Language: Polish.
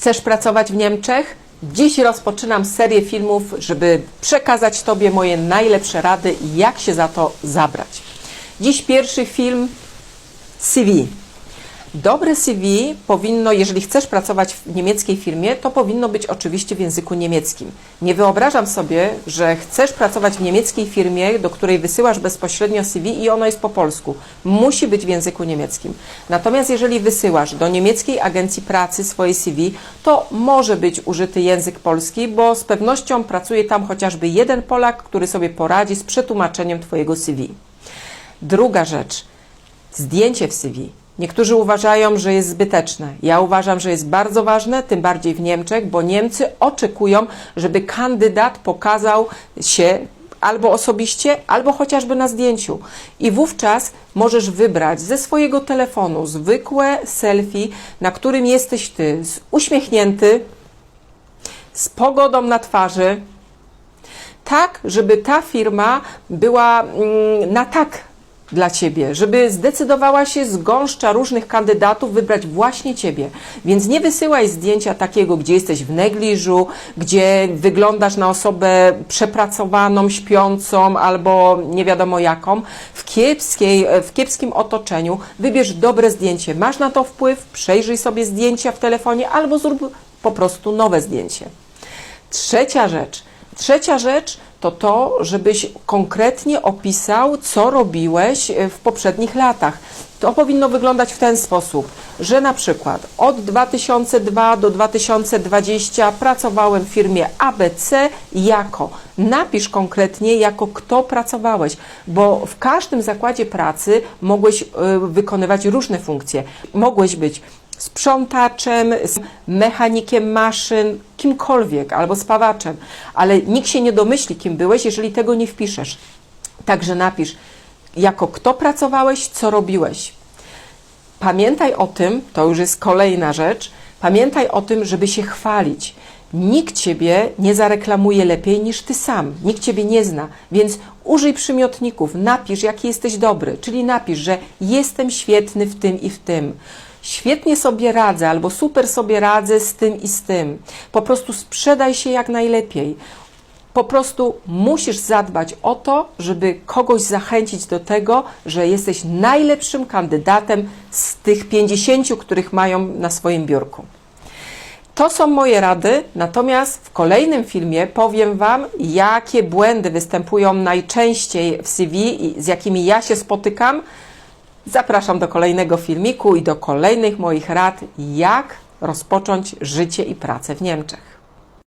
Chcesz pracować w Niemczech? Dziś rozpoczynam serię filmów, żeby przekazać Tobie moje najlepsze rady, jak się za to zabrać. Dziś pierwszy film CV. Dobre CV powinno, jeżeli chcesz pracować w niemieckiej firmie, to powinno być oczywiście w języku niemieckim. Nie wyobrażam sobie, że chcesz pracować w niemieckiej firmie, do której wysyłasz bezpośrednio CV i ono jest po polsku. Musi być w języku niemieckim. Natomiast jeżeli wysyłasz do niemieckiej agencji pracy swoje CV, to może być użyty język polski, bo z pewnością pracuje tam chociażby jeden Polak, który sobie poradzi z przetłumaczeniem Twojego CV. Druga rzecz, zdjęcie w CV. Niektórzy uważają, że jest zbyteczne. Ja uważam, że jest bardzo ważne, tym bardziej w Niemczech, bo Niemcy oczekują, żeby kandydat pokazał się albo osobiście, albo chociażby na zdjęciu. I wówczas możesz wybrać ze swojego telefonu zwykłe selfie, na którym jesteś ty uśmiechnięty, z pogodą na twarzy, tak, żeby ta firma była mm, na tak dla Ciebie, żeby zdecydowała się z gąszcza różnych kandydatów wybrać właśnie Ciebie. Więc nie wysyłaj zdjęcia takiego, gdzie jesteś w negliżu, gdzie wyglądasz na osobę przepracowaną, śpiącą albo nie wiadomo jaką. W, kiepskiej, w kiepskim otoczeniu wybierz dobre zdjęcie. Masz na to wpływ, przejrzyj sobie zdjęcia w telefonie albo zrób po prostu nowe zdjęcie. Trzecia rzecz. Trzecia rzecz to to, żebyś konkretnie opisał, co robiłeś e, w poprzednich latach. To powinno wyglądać w ten sposób, że na przykład od 2002 do 2020 pracowałem w firmie ABC jako. Napisz konkretnie, jako kto pracowałeś, bo w każdym zakładzie pracy mogłeś e, wykonywać różne funkcje. Mogłeś być sprzątaczem, mechanikiem maszyn, kimkolwiek, albo spawaczem, ale nikt się nie domyśli, kim byłeś, jeżeli tego nie wpiszesz. Także napisz, jako kto pracowałeś, co robiłeś. Pamiętaj o tym, to już jest kolejna rzecz, pamiętaj o tym, żeby się chwalić. Nikt Ciebie nie zareklamuje lepiej niż Ty sam. Nikt Ciebie nie zna, więc użyj przymiotników, napisz, jaki jesteś dobry, czyli napisz, że jestem świetny w tym i w tym. Świetnie sobie radzę albo super sobie radzę z tym i z tym. Po prostu sprzedaj się jak najlepiej. Po prostu musisz zadbać o to, żeby kogoś zachęcić do tego, że jesteś najlepszym kandydatem z tych 50, których mają na swoim biurku. To są moje rady, natomiast w kolejnym filmie powiem Wam, jakie błędy występują najczęściej w CV i z jakimi ja się spotykam. Zapraszam do kolejnego filmiku i do kolejnych moich rad, jak rozpocząć życie i pracę w Niemczech.